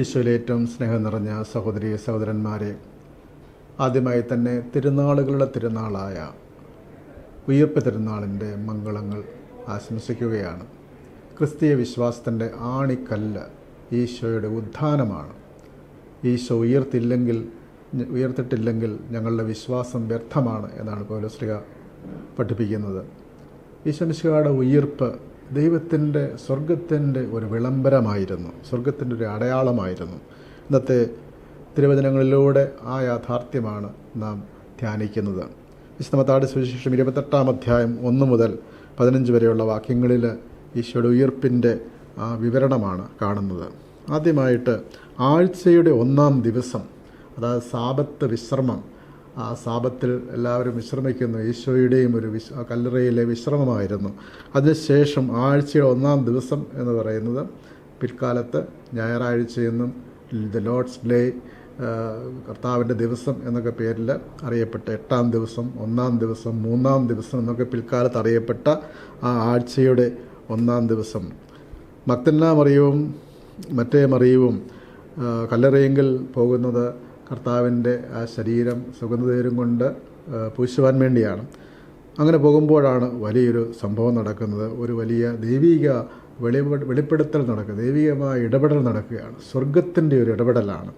ഈശോയിലെ സ്നേഹം നിറഞ്ഞ സഹോദരി സഹോദരന്മാരെ ആദ്യമായി തന്നെ തിരുനാളുകളുടെ തിരുനാളായ ഉയർപ്പ് തിരുനാളിന്റെ മംഗളങ്ങൾ ആശംസിക്കുകയാണ്. ക്രിസ്തീയ വിശ്വാസത്തിന്റെ ആണിക്കല്ല് ഈശോയുടെ ഉത്ഥാനമാണ്. ഈശോ ഉയർത്തില്ലെങ്കിൽ ഉയർത്തിട്ടില്ലെങ്കിൽ ഞങ്ങളുടെ വിശ്വാസം വ്യർത്ഥമാണ് എന്നാണ് പൗലോസ്ലിക പഠിപ്പിക്കുന്നത്. ഈശോ ഈശ്വമിശിയുടെ ഉയിർപ്പ് ദൈവത്തിന്റെ സ്വർഗത്തിന്റെ ഒരു വിളംബരമായിരുന്നു. സ്വർഗത്തിന്റെ ഒരു അടയാളമായിരുന്നു. ഇന്നത്തെ തിരുവചനങ്ങളിലൂടെ ആ യാഥാർത്ഥ്യമാണ് നാം ധ്യാനിക്കുന്നത്. വിശുദ്ധമത്താട് സുവിശേഷം ഇരുപത്തെട്ടാം അധ്യായം ഒന്ന് മുതൽ പതിനഞ്ച് വരെയുള്ള വാക്യങ്ങളിൽ ഈശോയുടെ ഉയർപ്പിന്റെ ആ വിവരണമാണ് കാണുന്നത്. ആദ്യമായിട്ട് ആഴ്ചയുടെ ഒന്നാം ദിവസം അതായത് സാപത്ത് വിശ്രമം ആ സാപത്തിൽ എല്ലാവരും വിശ്രമിക്കുന്നു. ഈശോയുടെയും ഒരു വിശ് കല്ലറയിലെ വിശ്രമമായിരുന്നു. അതിനുശേഷം ആഴ്ചയുടെ ഒന്നാം ദിവസം എന്ന് പറയുന്നത് പിൽക്കാലത്ത് ഞായറാഴ്ചയെന്നും ദ ലോഡ്സ് ഡേ കർത്താവിന്റെ ദിവസം എന്നൊക്കെ പേരിൽ അറിയപ്പെട്ട എട്ടാം ദിവസം ഒന്നാം ദിവസം മൂന്നാം ദിവസം എന്നൊക്കെ പിൽക്കാലത്ത് അറിയപ്പെട്ട ആ ആഴ്ചയുടെ ഒന്നാം ദിവസം. മക്തന്ന മറിയവും മറ്റേ മറിയവും കല്ലറയെങ്കിൽ പോകുന്നത് കർത്താവിന്റെ ആ ശരീരം സുഗന്ധതേരും കൊണ്ട് പൂശുവാൻ വേണ്ടിയാണ്. അങ്ങനെ പോകുമ്പോഴാണ് വലിയൊരു സംഭവം നടക്കുന്നത്. ഒരു വലിയ ദൈവിക വെളി വെളിപ്പെടുത്തൽ നടക്കുക ദൈവികമായ ഇടപെടൽ നടക്കുകയാണ്. സ്വർഗത്തിന്റെ ഒരു ഇടപെടലാണ്.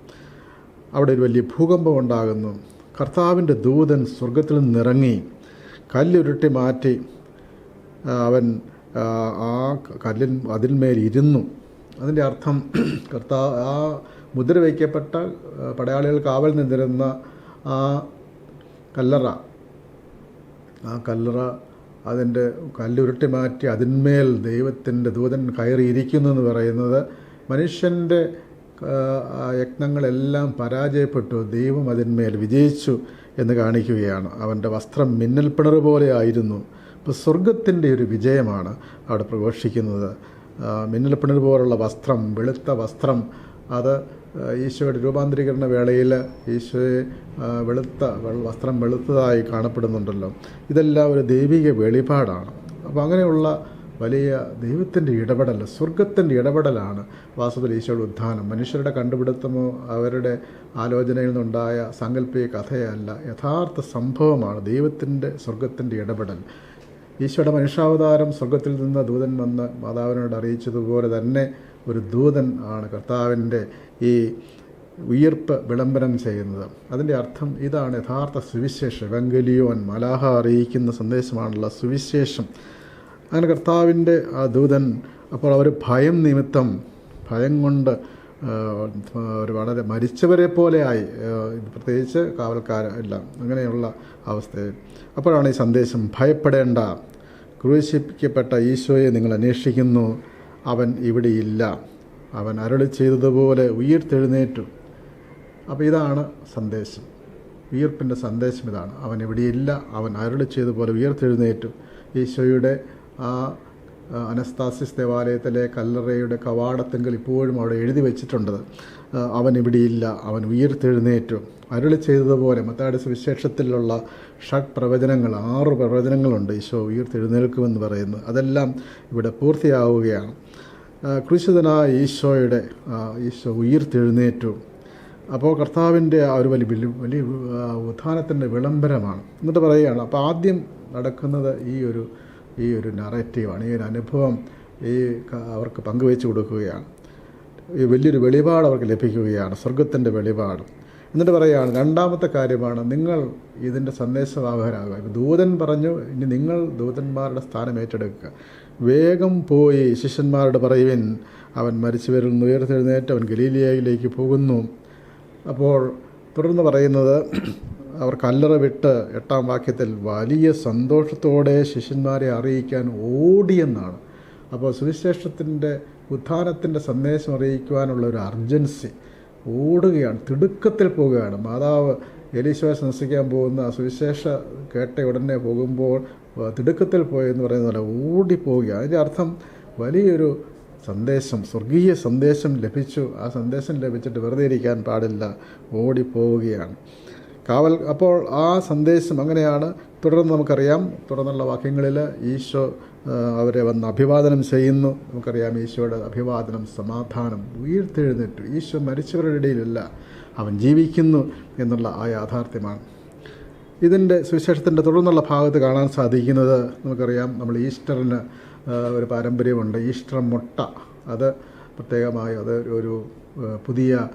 അവിടെ ഒരു വലിയ ഭൂകമ്പം ഉണ്ടാകുന്നു. കർത്താവിന്റെ ദൂതൻ സ്വർഗത്തിൽ നിന്നിറങ്ങി കല്ലുരുട്ടി മാറ്റി അവൻ ആ കല്ലിൻ അതിന്മേൽ ഇരുന്നു. അതിന്റെ അർത്ഥം കർത്താവ് ആ മുദ്ര വയ്ക്കപ്പെട്ട പടയാളികൾ കാവൽ നിന്നിരുന്ന ആ കല്ലറ ആ കല്ലറ അതിന്റെ കല്ലുരുട്ടി മാറ്റി അതിന്മേൽ ദൈവത്തിന്റെ ദൂതൻ കയറിയിരിക്കുന്നു എന്ന് പറയുന്നത് മനുഷ്യന്റെ യത്നങ്ങളെല്ലാം പരാജയപ്പെട്ടു. ദൈവം അതിന്മേൽ വിജയിച്ചു എന്ന് കാണിക്കുകയാണ്. അവന്റെ വസ്ത്രം മിന്നൽപ്പിണർ പോലെ ആയിരുന്നു. ഇപ്പോൾ സ്വർഗത്തിന്റെ ഒരു വിജയമാണ് അവിടെ പ്രഘോഷിക്കുന്നത്. മിന്നൽപ്പിണർ പോലുള്ള വസ്ത്രം വെളുത്ത വസ്ത്രം അത് ഈശോയുടെ രൂപാന്തരീകരണ വേളയിൽ ഈശോയെ വെളുത്ത വസ്ത്രം വെളുത്തതായി കാണപ്പെടുന്നുണ്ടല്ലോ. ഇതെല്ലാം ഒരു ദൈവിക വെളിപാടാണ്. അപ്പോൾ അങ്ങനെയുള്ള വലിയ ദൈവത്തിന്റെ ഇടപെടൽ സ്വർഗത്തിന്റെ ഇടപെടലാണ് വാസ്തവത്തിൽ ഈശോയുടെ ഉത്ഥാനം. മനുഷ്യരുടെ കണ്ടുപിടുത്തമോ അവരുടെ ആലോചനയിൽ നിന്നുണ്ടായ സാങ്കല്പിക കഥയല്ല യഥാർത്ഥ സംഭവമാണ് ദൈവത്തിന്റെ സ്വർഗത്തിന്റെ ഇടപെടൽ. ഈശോയുടെ മനുഷ്യാവതാരം സ്വർഗത്തിൽ നിന്ന് ദൂതൻ വന്ന് മാതാവിനോട് അറിയിച്ചതുപോലെ തന്നെ ഒരു ദൂതൻ ആണ് കർത്താവിന്റെ ഈ ഉയർപ്പ് വിളംബരം ചെയ്യുന്നത്. അതിന്റെ അർത്ഥം ഇതാണ് യഥാർത്ഥ സുവിശേഷം. വെങ്കലിയോൻ മലാഹ അറിയിക്കുന്ന സന്ദേശമാണുള്ള സുവിശേഷം. അങ്ങനെ കർത്താവിന്റെ ആ ദൂതൻ അപ്പോൾ അവർ ഭയം നിമിത്തം ഭയം കൊണ്ട് ഒരു വളരെ മരിച്ചവരെ പോലെയായി പ്രത്യേകിച്ച് കാവൽക്കാരെല്ലാം അങ്ങനെയുള്ള അവസ്ഥയിൽ. അപ്പോഴാണ് ഈ സന്ദേശം ഭയപ്പെടേണ്ട. ക്രൂശിപ്പിക്കപ്പെട്ട ഈശോയെ നിങ്ങൾ അന്വേഷിക്കുന്നു. അവൻ ഇവിടെയില്ല അവൻ അരളി ചെയ്തതുപോലെ ഉയർത്തെഴുന്നേറ്റു. അപ്പോൾ ഇതാണ് സന്ദേശം. ഉയർപ്പിന്റെ സന്ദേശം ഇതാണ്. അവൻ ഇവിടെയില്ല അവൻ അരളി ചെയ്തതുപോലെ ഉയർത്തെഴുന്നേറ്റു. ഈശോയുടെ ആ അനസ്താസിസ് ദേവാലയത്തിലെ കല്ലറയുടെ കവാടത്തെങ്കിൽ ഇപ്പോഴും അവിടെ എഴുതി വെച്ചിട്ടുണ്ട്. അവൻ ഇവിടെയില്ല അവൻ ഉയർത്തെഴുന്നേറ്റു. അരുളി ചെയ്തതുപോലെ മത്താടി സുവിശേഷത്തിലുള്ള ഷഡ് പ്രവചനങ്ങൾ ആറ് പ്രവചനങ്ങളുണ്ട് ഈശോ ഉയർത്തെഴുന്നേൽക്കുമെന്ന് പറയുന്നത്. അതെല്ലാം ഇവിടെ പൂർത്തിയാവുകയാണ്. ക്രൂശിതനായ ഈശോയുടെ ഈശോ ഉയർത്തെഴുന്നേറ്റു. അപ്പോൾ കർത്താവിന്റെ ആ ഒരു വലിയ വലിയ ഉത്ഥാനത്തിന്റെ വിളംബരമാണ്. എന്നിട്ട് പറയുകയാണ് അപ്പോൾ ആദ്യം നടക്കുന്നത് ഈ ഒരു ഈ ഒരു നറേറ്റീവാണ് ഈ ഒരു അനുഭവം ഈ അവർക്ക് പങ്കുവെച്ച് കൊടുക്കുകയാണ്. ഈ വലിയൊരു വെളിപാട് അവർക്ക് ലഭിക്കുകയാണ്. സ്വർഗത്തിന്റെ വെളിപാട്. എന്നിട്ട് പറയുകയാണ് രണ്ടാമത്തെ കാര്യമാണ് നിങ്ങൾ ഇതിന്റെ സന്ദേശവാഹകരാകുക. ദൂതൻ പറഞ്ഞു ഇനി നിങ്ങൾ ദൂതന്മാരുടെ സ്ഥാനം ഏറ്റെടുക്കുക. വേഗം പോയി ശിഷ്യന്മാരോട് പറയുവിൻ അവൻ മരിച്ചവരിൽ നിന്ന് ഉയർത്തെഴുന്നേറ്റ് അവൻ ഗലീലിയയിലേക്ക് പോകുന്നു. അപ്പോൾ തുടർന്ന് പറയുന്നത് അവർ കല്ലറ വിട്ട് എട്ടാം വാക്യത്തിൽ വലിയ സന്തോഷത്തോടെ ശിഷ്യന്മാരെ അറിയിക്കാൻ ഓടിയെന്നാണ്. അപ്പോൾ സുവിശേഷത്തിന്റെ ഉത്ഥാനത്തിന്റെ സന്ദേശം അറിയിക്കുവാനുള്ള ഒരു അർജൻസി ഓടുകയാണ് തിടുക്കത്തിൽ പോവുകയാണ്. മാതാവ് എലീശോയെ സന്ദർശിക്കാൻ പോകുന്ന സുവിശേഷ കേട്ട ഉടനെ പോകുമ്പോൾ തിടുക്കത്തിൽ പോയെന്ന് പറയുന്ന പോലെ ഓടിപ്പോവുകയാണ്. അതിന്റെ അർത്ഥം വലിയൊരു സന്ദേശം സ്വർഗീയ സന്ദേശം ലഭിച്ചു. ആ സന്ദേശം ലഭിച്ചിട്ട് വെറുതെ ഇരിക്കാൻ പാടില്ല ഓടിപ്പോവുകയാണ്. കാവൽ അപ്പോൾ ആ സന്ദേശം അങ്ങനെയാണ്. തുടർന്ന് നമുക്കറിയാം തുടർന്നുള്ള വാക്യങ്ങളിൽ ഈശോ അവരെ വന്ന് അഭിവാദനം ചെയ്യുന്നു. നമുക്കറിയാം ഈശോയുടെ അഭിവാദനം സമാധാനം ഉയർത്തെഴുന്നേറ്റു ഈശോ മരിച്ചവരുടെ ഇടയിലല്ല അവൻ ജീവിക്കുന്നു എന്നുള്ള ആ യാഥാർത്ഥ്യമാണ്. ഇതിന്റെ സുവിശേഷത്തിന്റെ തുടർന്നുള്ള ഭാഗത്ത് കാണാൻ സാധിക്കുന്നത് നമുക്കറിയാം നമ്മൾ ഈസ്റ്ററിന് ഒരു പാരമ്പര്യമുണ്ട് ഈസ്റ്റർ മുട്ട. അത് പ്രത്യേകമായി അത് ഒരു പുതിയ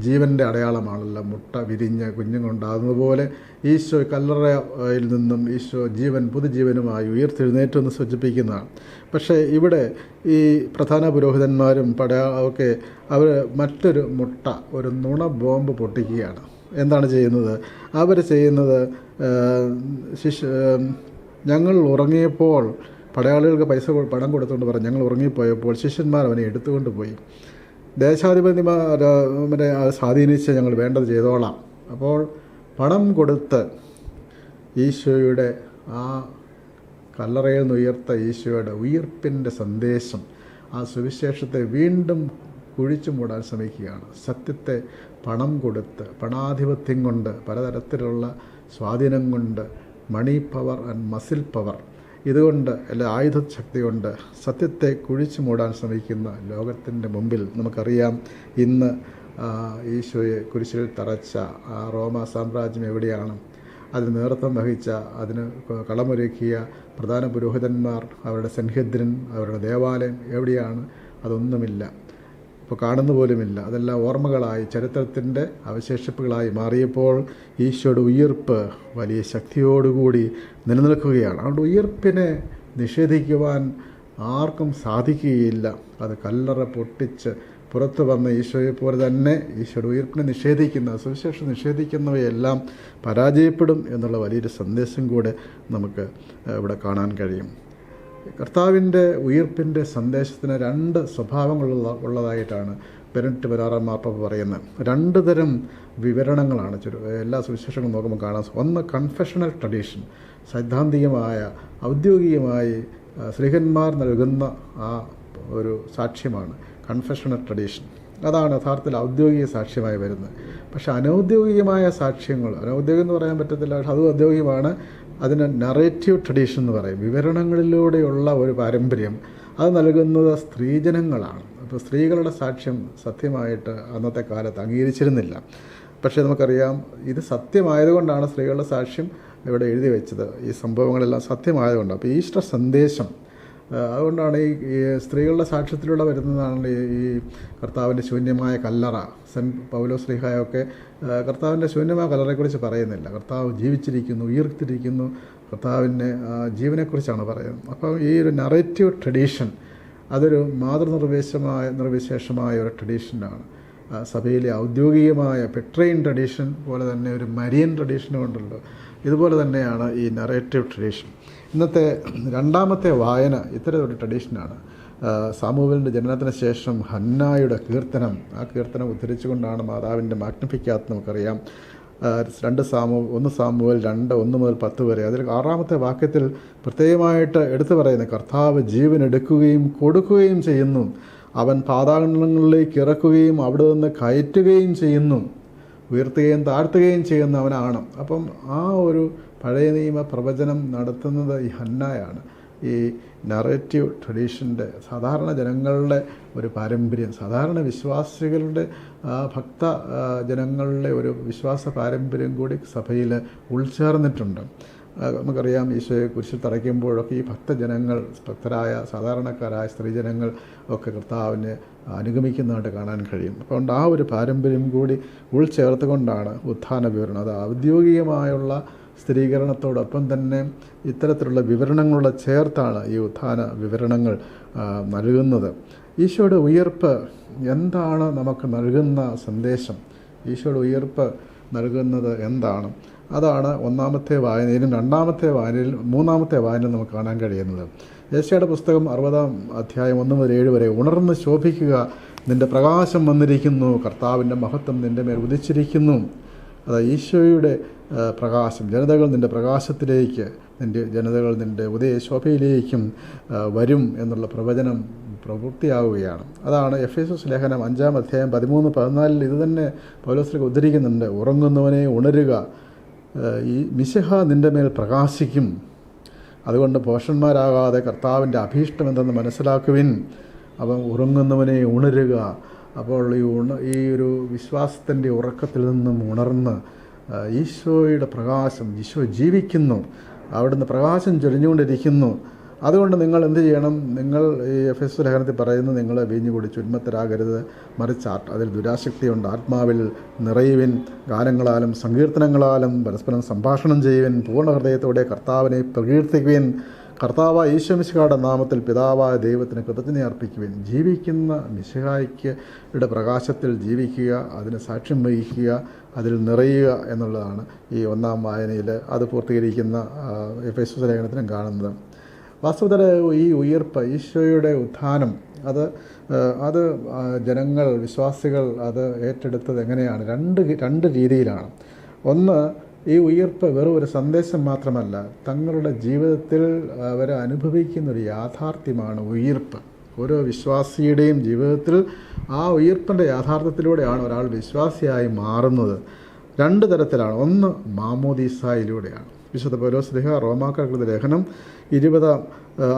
ജീവന്റെ അടയാളമാണല്ലോ മുട്ട വിരിഞ്ഞ് കുഞ്ഞുങ്ങളുണ്ടാകുന്നത് പോലെ ഈശോ കല്ലറയിൽ നിന്നും ഈശോ ജീവൻ പുതുജീവനുമായി ഉയർത്തെഴുന്നേറ്റം എന്ന് സൂചിപ്പിക്കുന്നതാണ്. പക്ഷേ ഇവിടെ ഈ പ്രധാന പുരോഹിതന്മാരും പടയാ ഒക്കെ അവർ മറ്റൊരു മുട്ട ഒരു നുണ ബോംബ് പൊട്ടിക്കുകയാണ്. എന്താണ് ചെയ്യുന്നത്? അവർ ചെയ്യുന്നത് ശിശു ഞങ്ങൾ ഉറങ്ങിയപ്പോൾ പടയാളികൾക്ക് പൈസ പണം കൊടുത്തുകൊണ്ട് പറഞ്ഞു. ഞങ്ങൾ ഉറങ്ങിപ്പോയപ്പോൾ ശിഷ്യന്മാർ അവനെ എടുത്തുകൊണ്ട് പോയി. ദേശാധിപതിമാർ മറ്റേ സ്വാധീനിച്ച് ഞങ്ങൾ വേണ്ടത് ചെയ്തോളാം. അപ്പോൾ പണം കൊടുത്ത് ഈശോയുടെ ആ കല്ലറയിൽ നിന്ന് ഉയർത്ത ഈശോയുടെ ഉയർപ്പിന്റെ സന്ദേശം ആ സുവിശേഷത്തെ വീണ്ടും കുഴിച്ചു മൂടാൻ ശ്രമിക്കുകയാണ്. സത്യത്തെ പണം കൊടുത്ത് പണാധിപത്യം കൊണ്ട് പലതരത്തിലുള്ള സ്വാധീനം കൊണ്ട് money power and muscle power ഇതുകൊണ്ട് അല്ല ആയുധശക്തി കൊണ്ട് സത്യത്തെ കുഴിച്ചു മൂടാൻ ശ്രമിക്കുന്ന ലോകത്തിന്റെ മുമ്പിൽ നമുക്കറിയാം ഇന്ന് ഈശോയെ കുരിശിൽ തറച്ച ആ റോമ സാമ്രാജ്യം എവിടെയാണ്? അതിന് നേതൃത്വം വഹിച്ച അതിന് കളമൊരുക്കിയ പ്രധാന പുരോഹിതന്മാർ അവരുടെ സൻഹിദ്രൻ അവരുടെ ദേവാലയം എവിടെയാണ്? അതൊന്നുമില്ല. ഇപ്പോൾ കാണുന്ന പോലുമില്ല. അതെല്ലാം ഓർമ്മകളായി ചരിത്രത്തിന്റെ അവശേഷിപ്പുകളായി മാറിയപ്പോൾ ഈശോയുടെ ഉയർപ്പ് വലിയ ശക്തിയോടുകൂടി നിലനിൽക്കുകയാണ്. അതുകൊണ്ട് ഉയർപ്പിനെ നിഷേധിക്കുവാൻ ആർക്കും സാധിക്കുകയില്ല. അത് കല്ലറ പൊട്ടിച്ച് പുറത്തു വന്ന ഈശോയെ പോലെ തന്നെ ഈശോയുടെ ഉയർപ്പിനെ നിഷേധിക്കുന്ന സുവിശേഷം നിഷേധിക്കുന്നവയെല്ലാം പരാജയപ്പെടും എന്നുള്ള വലിയൊരു സന്ദേശം കൂടെ നമുക്ക് ഇവിടെ കാണാൻ കഴിയും. കർത്താവിന്റെ ഉയർപ്പിന്റെ സന്ദേശത്തിന് രണ്ട് സ്വഭാവങ്ങളുള്ള ഉള്ളതായിട്ടാണ് പെരട്ട് പരാറാം മാപ്പ പറയുന്നത്. രണ്ട് തരം വിവരണങ്ങളാണ് ചുരു എല്ലാ സുവിശേഷങ്ങളും നോക്കുമ്പോൾ കാണാൻ ഒന്ന് കൺഫെഷണൽ ട്രഡീഷൻ സൈദ്ധാന്തികമായ ഔദ്യോഗികമായി ശ്രീഹന്മാർ നൽകുന്ന ആ ഒരു സാക്ഷ്യമാണ് കൺഫെഷണൽ ട്രഡീഷൻ അതാണ് യഥാർത്ഥത്തിൽ ഔദ്യോഗിക സാക്ഷ്യമായി വരുന്നത്. പക്ഷേ അനൗദ്യോഗികമായ സാക്ഷ്യങ്ങൾ അനൗദ്യോഗികം എന്ന് പറയാൻ പറ്റത്തില്ല പക്ഷെ അതും ഔദ്യോഗികമാണ്. അതിന് നറേറ്റീവ് ട്രഡീഷൻ എന്ന് പറയും. വിവരണങ്ങളിലൂടെയുള്ള ഒരു പാരമ്പര്യം. അത് നൽകുന്നത് സ്ത്രീജനങ്ങളാണ്. അപ്പോൾ സ്ത്രീകളുടെ സാക്ഷ്യം സത്യമായിട്ട് അന്നത്തെ കാലത്ത് അംഗീകരിച്ചിരുന്നില്ല. പക്ഷേ നമുക്കറിയാം ഇത് സത്യമായതുകൊണ്ടാണ് സ്ത്രീകളുടെ സാക്ഷ്യം ഇവിടെ എഴുതി വെച്ചത്. ഈ സംഭവങ്ങളെല്ലാം സത്യമായതുകൊണ്ട് അപ്പോൾ ഈസ്റ്റർ സന്ദേശം അതുകൊണ്ടാണ് ഈ സ്ത്രീകളുടെ സാക്ഷ്യത്തിലൂടെ വരുന്നതാണ് ഈ കർത്താവിന്റെ ശൂന്യമായ കല്ലറ. സെൻ പൗലോ ശ്രീഹായൊക്കെ കർത്താവിന്റെ ശൂന്യമായ കല്ലറയെക്കുറിച്ച് പറയുന്നില്ല. കർത്താവ് ജീവിച്ചിരിക്കുന്നു ഉയർത്തിരിക്കുന്നു. കർത്താവിന്റെ ജീവനെക്കുറിച്ചാണ് പറയുന്നത്. അപ്പം ഈ ഒരു നറേറ്റീവ് ട്രഡീഷൻ അതൊരു മാതൃനിർവേശമായ നിർവിശേഷമായ ഒരു ട്രഡീഷനാണ് സഭയിലെ ഔദ്യോഗികമായ പെട്രെയിൻ ട്രഡീഷൻ പോലെ തന്നെ ഒരു മരിയൻ ട്രഡീഷനും ഉണ്ടല്ലോ. ഇതുപോലെ തന്നെയാണ് ഈ നറേറ്റീവ് ട്രഡീഷൻ ഇന്നത്തെ രണ്ടാമത്തെ വായന ഇത്തരം ഒരു ട്രഡീഷനാണ് സാമൂഹലിന്റെ ജനനത്തിന് ശേഷം ഹന്നായുടെ കീർത്തനം ആ കീർത്തനം ഉദ്ധരിച്ചുകൊണ്ടാണ് മാതാവിന്റെ മാഗ്നിഫിക്കാത്ത നമുക്കറിയാം. രണ്ട് സാമൂ ഒന്ന് സാമൂഹൽ രണ്ട് ഒന്ന് മുതൽ പത്ത് വരെ. അതിൽ ആറാമത്തെ വാക്യത്തിൽ പ്രത്യേകമായിട്ട് എടുത്തു പറയുന്നത് കർത്താവ് ജീവൻ എടുക്കുകയും കൊടുക്കുകയും ചെയ്യുന്നു. അവൻ പാതാളങ്ങളിലേക്ക് ഇറക്കുകയും അവിടെ നിന്ന് കയറ്റുകയും ചെയ്യുന്നു. ഉയർത്തുകയും താഴ്ത്തുകയും ചെയ്യുന്നവനാണ്. അപ്പം ആ ഒരു പഴയ നിയമ പ്രവചനം നടത്തുന്നത് ഈ ഹന്നായാണ്. ഈ നറേറ്റീവ് ട്രഡീഷന്റെ സാധാരണ ജനങ്ങളുടെ ഒരു പാരമ്പര്യം സാധാരണ വിശ്വാസികളുടെ ഭക്ത ജനങ്ങളുടെ ഒരു വിശ്വാസ പാരമ്പര്യം കൂടി സഭയിൽ ഉൾച്ചേർന്നിട്ടുണ്ട്. നമുക്കറിയാം ഈശോയെ കുരിശിൽ തറയ്ക്കുമ്പോഴൊക്കെ ഈ ഭക്തജനങ്ങൾ ഭക്തരായ സാധാരണക്കാരായ സ്ത്രീജനങ്ങൾ ഒക്കെ കർത്താവിനെ അനുഗമിക്കുന്നതായിട്ട് കാണാൻ കഴിയും. അതുകൊണ്ട് ആ ഒരു പാരമ്പര്യം കൂടി ഉൾച്ചേർത്തുകൊണ്ടാണ് ഉത്ഥാന വിവരണം. അത് ഔദ്യോഗികമായുള്ള സ്ഥിരീകരണത്തോടൊപ്പം തന്നെ ഇത്തരത്തിലുള്ള വിവരണങ്ങളുടെ ചേർത്താണ് ഈ ഉത്ഥാന വിവരണങ്ങൾ നൽകുന്നത്. ഈശോയുടെ ഉയർപ്പ് എന്താണ് നമുക്ക് നൽകുന്ന സന്ദേശം? ഈശോയുടെ ഉയർപ്പ് നൽകുന്നത് എന്താണ്? അതാണ് ഒന്നാമത്തെ വായനയിലും രണ്ടാമത്തെ വായനയിലും മൂന്നാമത്തെ വായനയിലും നമുക്ക് കാണാൻ കഴിയുന്നത്. യേശയുടെ പുസ്തകം അറുപതാം അധ്യായം ഒന്ന് മുതൽ ഏഴ് വരെ ഉണർന്ന് ശോഭിക്കുക. നിന്റെ പ്രകാശം വന്നിരിക്കുന്നു. കർത്താവിന്റെ മഹത്വം നിന്റെ മേൽ ഉദിച്ചിരിക്കുന്നു. അത് ഈശോയുടെ പ്രകാശം ജനതകൾ നിന്റെ പ്രകാശത്തിലേക്ക് നിന്റെ ജനതകൾ നിന്റെ ഉദയശോഭയിലേക്കും വരും എന്നുള്ള പ്രവചനം പ്രവൃത്തിയാവുകയാണ്. അതാണ് എഫ് എസ് ലേഖനം അഞ്ചാം അധ്യായം പതിമൂന്ന് പതിനാലിൽ ഇത് തന്നെ പൗലോസിലേക്ക് ഉദ്ധരിക്കുന്നുണ്ട്. ഉറങ്ങുന്നവനെ ഉണരുക. ഈ മിശിഹ നിന്റെ മേൽ പ്രകാശിക്കും. അതുകൊണ്ട് പോഷന്മാരാകാതെ കർത്താവിന്റെ അഭീഷ്ടം എന്തെന്ന് മനസ്സിലാക്കുവിൻ. അവൻ ഉറങ്ങുന്നവനെ ഉണരുക. അപ്പോൾ ഈ ഉണ ഈ ഒരു വിശ്വാസത്തിന്റെ ഉറക്കത്തിൽ നിന്നും ഉണർന്ന് ഈശോയുടെ പ്രകാശം ഈശോ ജീവിക്കുന്നു. അവിടുന്ന് പ്രകാശം ചൊരിഞ്ഞുകൊണ്ടിരിക്കുന്നു. അതുകൊണ്ട് നിങ്ങൾ എന്ത് ചെയ്യണം? നിങ്ങൾ ഈ എഫ് എസ് ലേഖനത്തിൽ പറയുന്നത് നിങ്ങൾ വീഞ്ഞു കുടിച്ച് ഉന്മത്തരാകരുത് മറിച്ച് അതിൽ ദുരാശക്തിയുണ്ട്. ആത്മാവിൽ നിറയുവിൻ ഗാനങ്ങളാലും സങ്കീർത്തനങ്ങളാലും പരസ്പരം സംഭാഷണം ചെയ്യുവിൻ പൂർണ ഹൃദയത്തോടെ കർത്താവിനെ പ്രകീർത്തിക്കുവിൻ. കർത്താവായ ഈശ്വമിശിഹായുടെ നാമത്തിൽ പിതാവായ ദൈവത്തിന് കൃതജ്ഞ അർപ്പിക്കുവിൻ. ജീവിക്കുന്ന മിശിഹായ്ക്ക് യുടെ പ്രകാശത്തിൽ ജീവിക്കുക അതിന് സാക്ഷ്യം വഹിക്കുക അതിൽ നിറയുക എന്നുള്ളതാണ് ഈ ഒന്നാം വായനയിൽ അത് പൂർത്തീകരിക്കുന്ന ഫേസ്ബുക്ക് ലേഖനത്തിനും കാണുന്നത്. വാസ്തവത്തിൽ ഈ ഉയർപ്പ് ഈശോയുടെ ഉത്ഥാനം അത് അത് ജനങ്ങൾ വിശ്വാസികൾ അത് ഏറ്റെടുത്തത് എങ്ങനെയാണ്? രണ്ട് രണ്ട് രീതിയിലാണ്. ഒന്ന് ഈ ഉയർപ്പ് വെറും ഒരു സന്ദേശം മാത്രമല്ല തങ്ങളുടെ ജീവിതത്തിൽ അവർ അനുഭവിക്കുന്ന ഒരു യാഥാർത്ഥ്യമാണ് ഉയർപ്പ്. ഓരോ വിശ്വാസിയുടെയും ജീവിതത്തിൽ ആ ഉയർപ്പിന്റെ യാഥാർത്ഥ്യത്തിലൂടെയാണ് ഒരാൾ വിശ്വാസിയായി മാറുന്നത്. രണ്ട് തരത്തിലാണ്. ഒന്ന് മാമോദീസായിലൂടെയാണ്. വിശുദ്ധ പൗലോസ്ലിഹ റോമാക്കാർക്കുള്ള ലേഖനം ഇരുപത്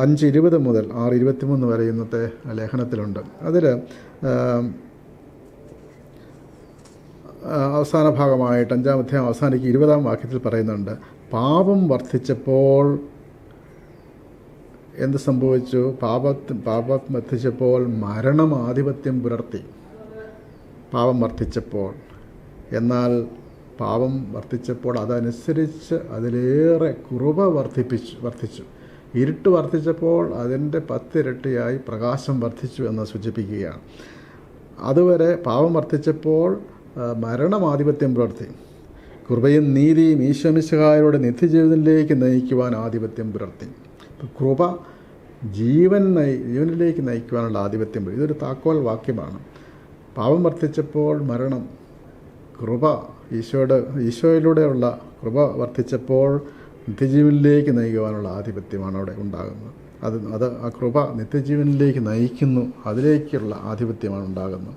അഞ്ച് ഇരുപത് മുതൽ ആറ് ഇരുപത്തിമൂന്ന് വരെ ഇന്നത്തെ ലേഖനത്തിലുണ്ട്. അതിൽ അവസാന ഭാഗമായിട്ട് അഞ്ചാം അധ്യായം അവസാനിക്ക് ഇരുപതാം വാക്യത്തിൽ പറയുന്നുണ്ട് പാപം വർദ്ധിച്ചപ്പോൾ എന്ത് സംഭവിച്ചു? പാപത്ത് പാപം വർദ്ധിച്ചപ്പോൾ മരണം ആധിപത്യം പുലർത്തി. പാപം വർദ്ധിച്ചപ്പോൾ. എന്നാൽ പാപം വർദ്ധിച്ചപ്പോൾ അതനുസരിച്ച് അതിലേറെ കുറുവ വർദ്ധിപ്പിച്ചു വർദ്ധിച്ചു. ഇരുട്ട് വർദ്ധിച്ചപ്പോൾ അതിന്റെ പത്തിരട്ടിയായി പ്രകാശം വർദ്ധിച്ചു എന്ന് സൂചിപ്പിക്കുകയാണ്. അതുവരെ പാപം വർദ്ധിച്ചപ്പോൾ മരണം ആധിപത്യം പുലർത്തി. കൃപയും നീതിയും ഈശ്വമിശകാരുടെ നിത്യജീവിതത്തിലേക്ക് നയിക്കുവാൻ ആധിപത്യം പുലർത്തി. കൃപ ജീവൻ നയി ജീവനിലേക്ക് നയിക്കുവാനുള്ള ആധിപത്യം. ഇതൊരു താക്കോൽ വാക്യമാണ്. പാപം വർദ്ധിച്ചപ്പോൾ മരണം കൃപ ഈശോയുടെ ഈശോയിലൂടെയുള്ള കൃപ വർദ്ധിച്ചപ്പോൾ നിത്യജീവനിലേക്ക് നയിക്കുവാനുള്ള ആധിപത്യമാണ് അവിടെ ഉണ്ടാകുന്നത്. അത് അത് ആ കൃപ നിത്യജീവനിലേക്ക് നയിക്കുന്നു. അതിലേക്കുള്ള ആധിപത്യമാണ് ഉണ്ടാകുന്നത്.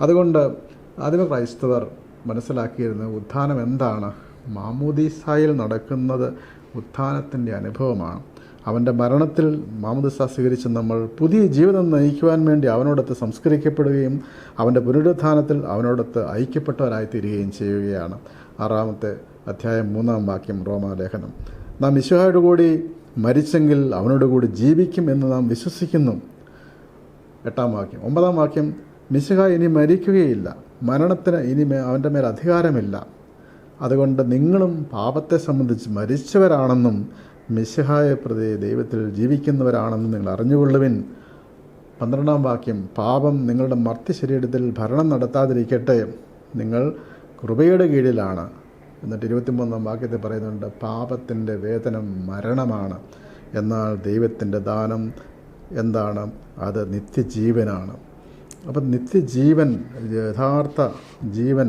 അതുകൊണ്ട് ആദിമ ക്രൈസ്തവർ മനസ്സിലാക്കിയിരുന്നത് ഉത്ഥാനം എന്താണ്? മാമൂദിസായിൽ നടക്കുന്നത് ഉത്ഥാനത്തിന്റെ അനുഭവമാണ്. അവന്റെ മരണത്തിൽ മാമുദിസ സ്വീകരിച്ച് നമ്മൾ പുതിയ ജീവിതം നയിക്കുവാൻ വേണ്ടി അവനോടൊത്ത് സംസ്കരിക്കപ്പെടുകയും അവന്റെ പുനരുത്ഥാനത്തിൽ അവനോടൊത്ത് ഐക്യപ്പെട്ടവരായി തീരുകയും ചെയ്യുകയാണ്. ആറാമത്തെ അധ്യായം മൂന്നാം വാക്യം റോമാലേഖനം. നാം വിശ്വഹായോട് കൂടി മരിച്ചെങ്കിൽ അവനോട് കൂടി ജീവിക്കും എന്ന് നാം വിശ്വസിക്കുന്നു. എട്ടാം വാക്യം. ഒമ്പതാം വാക്യം. മിശുഹ ഇനി മരിക്കുകയില്ല. മരണത്തിന് ഇനി അവന്റെ മേൽ അധികാരമില്ല. അതുകൊണ്ട് നിങ്ങളും പാപത്തെ സംബന്ധിച്ച് മരിച്ചവരാണെന്നും മിശിഹായെ പ്രതി ദൈവത്തിൽ ജീവിക്കുന്നവരാണെന്നും നിങ്ങൾ അറിഞ്ഞുകൊള്ളുവിൻ. പന്ത്രണ്ടാം വാക്യം പാപം നിങ്ങളുടെ മർത്തി ശരീരത്തിൽ ഭരണം നടത്താതിരിക്കട്ടെ. നിങ്ങൾ കൃപയുടെ കീഴിലാണ്. എന്നിട്ട് ഇരുപത്തിമൂന്നാം വാക്യത്തിൽ പറയുന്നുണ്ട് പാപത്തിന്റെ വേതനം മരണമാണ്. എന്നാൽ ദൈവത്തിന്റെ ദാനം എന്താണ്? അത് നിത്യജീവനാണ്. അപ്പം നിത്യജീവൻ യഥാർത്ഥ ജീവൻ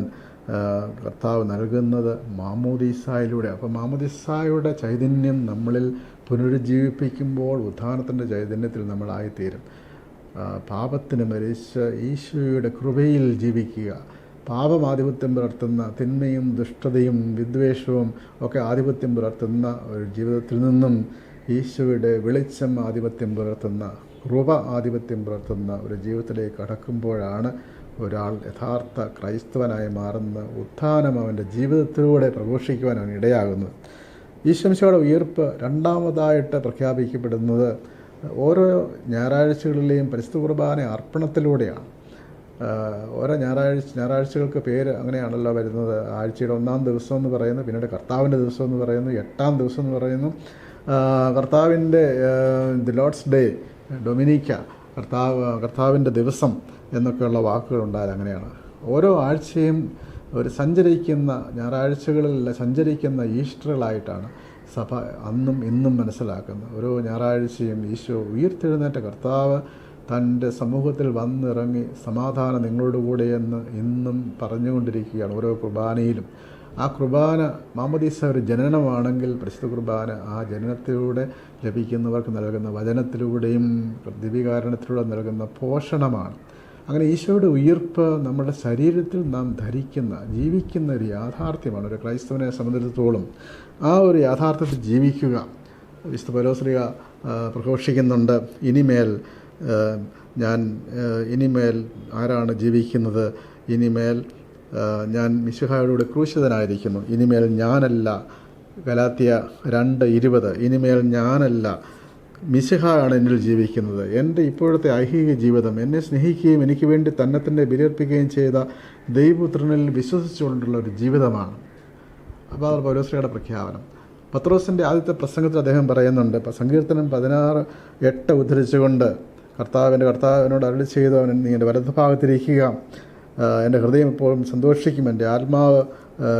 കർത്താവ് നൽകുന്നത് മാമോദീസായിലൂടെ. അപ്പം മാമോദീസായുടെ ചൈതന്യം നമ്മളിൽ പുനരുജ്ജീവിപ്പിക്കുമ്പോൾ ഉദ്ധാനത്തിന്റെ ചൈതന്യത്തിൽ നമ്മളായിത്തീരും. പാപത്തിന് മരിച്ച് ഈശോയുടെ കൃപയിൽ ജീവിക്കുക. പാപം ആധിപത്യം പുലർത്തുന്ന തിന്മയും ദുഷ്ടതയും വിദ്വേഷവും ഒക്കെ ആധിപത്യം പുലർത്തുന്ന ഒരു ജീവിതത്തിൽ നിന്നും ഈശോയുടെ വെളിച്ചം ആധിപത്യം പുലർത്തുന്ന കൃപ ആധിപത്യം പുലർത്തുന്ന ഒരു ജീവിതത്തിലേക്ക് കടക്കുമ്പോഴാണ് ഒരാൾ യഥാർത്ഥ ക്രൈസ്തവനായി മാറുന്ന ഉത്ഥാനം അവന്റെ ജീവിതത്തിലൂടെ പ്രഘോഷിക്കുവാൻ അവൻ ഇടയാകുന്നത്. ഈശ്വംശയുടെ ഉയർപ്പ് രണ്ടാമതായിട്ട് പ്രഖ്യാപിക്കപ്പെടുന്നത് ഓരോ ഞായറാഴ്ചകളിലെയും പരിസ്ഥിതി കുർബാന അർപ്പണത്തിലൂടെയാണ്. ഓരോ ഞായറാഴ്ച ഞായറാഴ്ചകൾക്ക് പേര് അങ്ങനെയാണല്ലോ വരുന്നത്. ആഴ്ചയുടെ ഒന്നാം ദിവസം എന്ന് പറയുന്നു പിന്നീട് കർത്താവിന്റെ ദിവസം എന്ന് പറയുന്നു എട്ടാം ദിവസം എന്ന് പറയുന്നു. കർത്താവിന്റെ ദി ലോഡ്സ് ഡേ ഡൊമിനിക്ക കർത്താവ് കർത്താവിന്റെ ദിവസം എന്നൊക്കെയുള്ള വാക്കുകളുണ്ടായാൽ അങ്ങനെയാണ്. ഓരോ ആഴ്ചയും ഒരു സഞ്ചരിക്കുന്ന ഞായറാഴ്ചകളിൽ സഞ്ചരിക്കുന്ന ഈസ്റ്ററുകളായിട്ടാണ് സഭ അന്നും ഇന്നും മനസ്സിലാക്കുന്നത്. ഓരോ ഞായറാഴ്ചയും ഈശോ ഉയർത്തെഴുന്നേറ്റ കർത്താവ് തന്റെ സമൂഹത്തിൽ വന്നിറങ്ങി സമാധാനം നിങ്ങളോട് എന്ന് ഇന്നും പറഞ്ഞുകൊണ്ടിരിക്കുകയാണ് ഓരോ കുർബാനയിലും. ആ കുർബാന മാമദീസ ഒരു ജനനമാണെങ്കിൽ പരിശുദ്ധ കുർബാന ആ ജനനത്തിലൂടെ ലഭിക്കുന്നവർക്ക് നൽകുന്ന വചനത്തിലൂടെയും ദിവ്യകാരണത്തിലൂടെ നൽകുന്ന പോഷണമാണ്. അങ്ങനെ ഈശോയുടെ ഉയർപ്പ് നമ്മുടെ ശരീരത്തിൽ നാം ധരിക്കുന്ന ജീവിക്കുന്ന ഒരു യാഥാർത്ഥ്യമാണ്. ഒരു ക്രൈസ്തവനെ സംബന്ധിച്ചിടത്തോളം ആ ഒരു യാഥാർത്ഥ്യത്തിൽ ജീവിക്കുക. വിശുദ്ധ പരോശ്രീക പ്രഘോഷിക്കുന്നുണ്ട്. ഇനിമേൽ ഞാൻ ഇനിമേൽ ആരാണ് ജീവിക്കുന്നത്? ഇനിമേൽ ഞാൻ മിശിഹായോടുകൂടെ ക്രൂശിതനായിരിക്കുന്നു. ഇനിമേൽ ഞാനല്ല ഗലാത്തിയ രണ്ട് ഇരുപത് ഇനിമേൽ ഞാനല്ല മിശിഹായാണ് എന്നിൽ ജീവിക്കുന്നത്. എന്റെ ഇപ്പോഴത്തെ ഐഹിക ജീവിതം എന്നെ സ്നേഹിക്കുകയും എനിക്ക് വേണ്ടി തന്നെ തന്നെ ബലിയർപ്പിക്കുകയും ചെയ്ത ദൈവപുത്രനിൽ വിശ്വസിച്ചുകൊണ്ടുള്ള ഒരു ജീവിതമാണ്. അപ്പോൾ അത് പൗരോശ്രീയുടെ പ്രഖ്യാപനം. പത്രോസിന്റെ ആദ്യത്തെ പ്രസംഗത്തിൽ അദ്ദേഹം പറയുന്നുണ്ട് സങ്കീർത്തനം പതിനാറ് എട്ട് ഉദ്ധരിച്ചുകൊണ്ട് കർത്താവിന്റെ കർത്താവിനോട് അരളി ചെയ്തു അവൻ നീ എന്റെ വലതുഭാഗത്തിരിക്കുക. എന്റെ ഹൃദയം എപ്പോഴും സന്തോഷിക്കും. എന്റെ ആത്മാവ്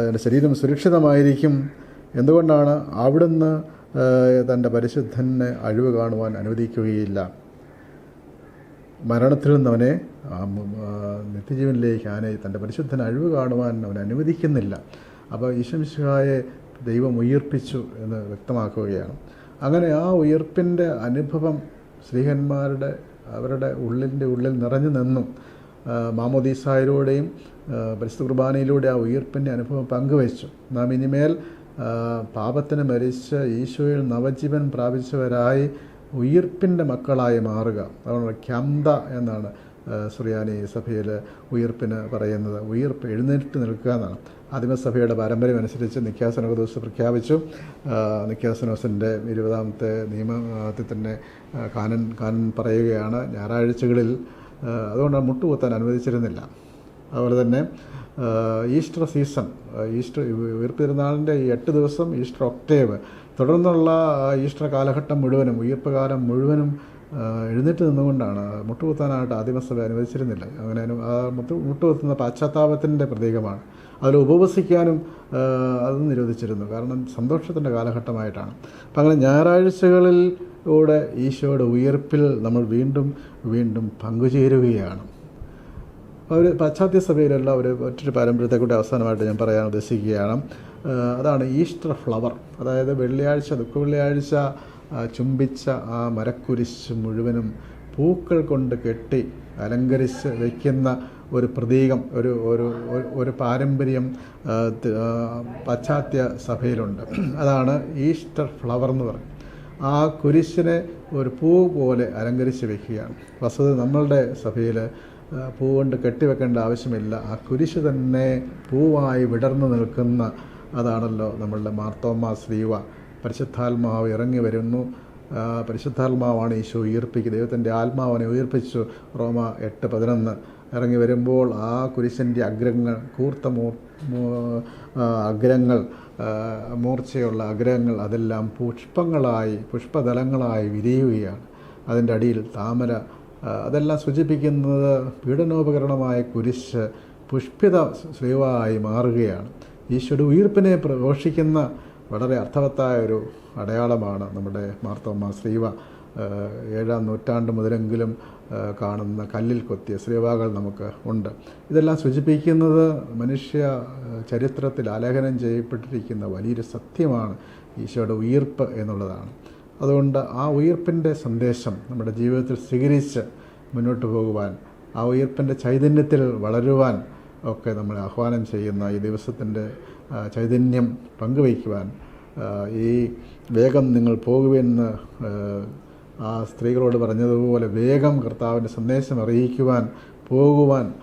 എന്റെ ശരീരം സുരക്ഷിതമായിരിക്കും. എന്തുകൊണ്ടാണ് അവിടുന്ന് തന്റെ പരിശുദ്ധനെ അഴിവ് കാണുവാൻ അനുവദിക്കുകയില്ല? മരണത്തിൽ നിന്നവനെ നിത്യജീവനിലേക്ക് ആനെ തന്റെ പരിശുദ്ധന അഴിവ് കാണുവാൻ അവൻ അനുവദിക്കുന്നില്ല. അപ്പോൾ ഈശ്വമിശായെ ദൈവം ഉയർപ്പിച്ചു എന്ന് വ്യക്തമാക്കുകയാണ്. അങ്ങനെ ആ ഉയർപ്പിന്റെ അനുഭവം ശ്രീഹന്മാരുടെ അവരുടെ ഉള്ളിന്റെ ഉള്ളിൽ നിറഞ്ഞു നിന്നും. മാമോദീസായിലൂടെയും പരിശുദ്ധ കുർബാനയിലൂടെ ആ ഉയർപ്പിന്റെ അനുഭവം പങ്കുവച്ചു. നാം ഇനിമേൽ പാപത്തിന് മരിച്ച് ഈശോയിൽ നവജീവൻ പ്രാപിച്ചവരായി ഉയർപ്പിന്റെ മക്കളായി മാറുക. അതുകൊണ്ട് ക്യന്ത എന്നാണ് സുറിയാനി സഭയിൽ ഉയർപ്പിന് പറയുന്നത്. ഉയർപ്പ് എഴുന്നേറ്റ് നിൽക്കുക എന്നാണ്. ആദിമസഭയുടെ പാരമ്പര്യം അനുസരിച്ച് നിക്യാസനോദോസ് പ്രഖ്യാപിച്ചു. നിഖ്യാസനോസിന്റെ ഇരുപതാമത്തെ നിയമത്തിൽ തന്നെ കാനൻ കാനൻ പറയുകയാണ് ഞായറാഴ്ചകളിൽ അതുകൊണ്ട് മുട്ടുകുത്താൻ അനുവദിച്ചിരുന്നില്ല. അതുപോലെ തന്നെ ഈസ്റ്റർ സീസൺ ഈസ്റ്റർ ഉയർപ്പ് തിരുനാളിന്റെ ഈ എട്ട് ദിവസം ഈസ്റ്റർ ഒക്ടേവ് തുടർന്നുള്ള ഈസ്റ്റർ കാലഘട്ടം മുഴുവനും ഉയർപ്പ് കാലം മുഴുവനും എഴുന്നേറ്റ് നിന്നുകൊണ്ടാണ് മുട്ടുകുത്താനായിട്ട് ആദിമസഭ അനുവദിച്ചിരുന്നില്ല. അങ്ങനെ ആ മുട്ടു മുട്ടുകുത്തുന്ന പാശ്ചാത്താപത്തിന്റെ പ്രതീകമാണ്. അതിൽ ഉപവസിക്കാനും അത് നിരോധിച്ചിരുന്നു. കാരണം സന്തോഷത്തിന്റെ കാലഘട്ടമായിട്ടാണ്. അപ്പം അങ്ങനെ ഞായറാഴ്ചകളിലൂടെ ഈശോയുടെ ഉയർപ്പിൽ നമ്മൾ വീണ്ടും വീണ്ടും പങ്കുചേരുകയാണ്. അവർ പാശ്ചാത്യ സഭയിലുള്ള ഒരു മറ്റൊരു പാരമ്പര്യത്തെ കൂടി അവസാനമായിട്ട് ഞാൻ പറയാൻ ഉദ്ദേശിക്കുകയാണ്. അതാണ് ഈസ്റ്റർ ഫ്ലവർ. അതായത് വെള്ളിയാഴ്ച ദുഃഖ വെള്ളിയാഴ്ച ചുംബിച്ച ആ മരക്കുരിശ് മുഴുവനും പൂക്കൾ കൊണ്ട് കെട്ടി അലങ്കരിച്ച് വയ്ക്കുന്ന ഒരു പ്രതീകം ഒരു ഒരു ഒരു- പാരമ്പര്യം പാശ്ചാത്യ സഭയിലുണ്ട്. അതാണ് ഈസ്റ്റർ ഫ്ലവർ എന്ന് പറയും. ആ കുരിശിനെ ഒരു പൂ പോലെ അലങ്കരിച്ച് വെക്കുകയാണ്. വസ്തുത നമ്മളുടെ സഭയിൽ പൂ കൊണ്ട് കെട്ടിവെക്കേണ്ട ആവശ്യമില്ല. ആ കുരിശ് തന്നെ പൂവായി വിടർന്നു നിൽക്കുന്ന അതാണല്ലോ നമ്മളുടെ മാർത്തോമ്മ ശ്രീവ പരിശുദ്ധാത്മാവ് ഇറങ്ങി വരുന്നു. പരിശുദ്ധാത്മാവാണ് ഈശോ ഉയർപ്പിക്കുക. ദൈവത്തിന്റെ ആത്മാവിനെ ഉയർപ്പിച്ചു. റോമ എട്ട് പതിനൊന്ന്. ഇറങ്ങി വരുമ്പോൾ ആ കുരിശന്റെ അഗ്രങ്ങൾ കൂർത്ത മൂ- അഗ്രങ്ങൾ മൂർച്ചയുള്ള അഗ്രങ്ങൾ അതെല്ലാം പുഷ്പങ്ങളായി പുഷ്പതലങ്ങളായി വിരിയുകയാണ്. അതിന്റെ അടിയിൽ താമര അതെല്ലാം സൂചിപ്പിക്കുന്നത് പീഡനോപകരണമായ കുരിശ് പുഷ്പിത ശ്രീവായി മാറുകയാണ്. ഈശോയുടെ ഉയർപ്പിനെ പ്രഘോഷിക്കുന്ന വളരെ അർത്ഥവത്തായ ഒരു അടയാളമാണ് നമ്മുടെ മാർത്തോമ്മ ശ്രീവ. ഏഴാം നൂറ്റാണ്ട് മുതലെങ്കിലും കാണുന്ന കല്ലിൽ കൊത്തിയ ശ്രീവാകൾ നമുക്ക് ഉണ്ട്. ഇതെല്ലാം സൂചിപ്പിക്കുന്നത് മനുഷ്യ ചരിത്രത്തിൽ ആലേഖനം ചെയ്യപ്പെട്ടിരിക്കുന്ന വലിയൊരു സത്യമാണ് ഈശോയുടെ ഉയർപ്പ് എന്നുള്ളതാണ്. അതുകൊണ്ട് ആ ഉയർപ്പിന്റെ സന്ദേശം നമ്മുടെ ജീവിതത്തിൽ സ്വീകരിച്ച് മുന്നോട്ട് പോകുവാൻ ആ ഉയർപ്പിന്റെ ചൈതന്യത്തിൽ വളരുവാൻ ഒക്കെ നമ്മളെ ആഹ്വാനം ചെയ്യുന്ന ഈ ദിവസത്തിന്റെ ചൈതന്യം പങ്കുവയ്ക്കുവാൻ ഈ വേഗം നിങ്ങൾ പോകുമെന്ന് ആ, സ്ത്രീകളോട് പറഞ്ഞതുപോലെ വേഗം കർത്താവിന്റെ സന്ദേശം അറിയിക്കുവാൻ പോകുവാൻ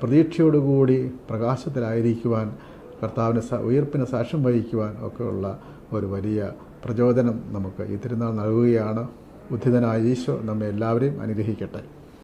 പ്രതീക്ഷയോടുകൂടി പ്രകാശത്തിലായിരിക്കുവാൻ കർത്താവിന് സ ഉയർപ്പിന് സാക്ഷ്യം വഹിക്കുവാൻ ഒക്കെയുള്ള ഒരു വലിയ പ്രചോദനം നമുക്ക് ഈ തിരുനാൾ നൽകുകയാണ്. ഉദ്ധിതനായ ഈശോ നമ്മെ എല്ലാവരെയും അനുഗ്രഹിക്കട്ടെ.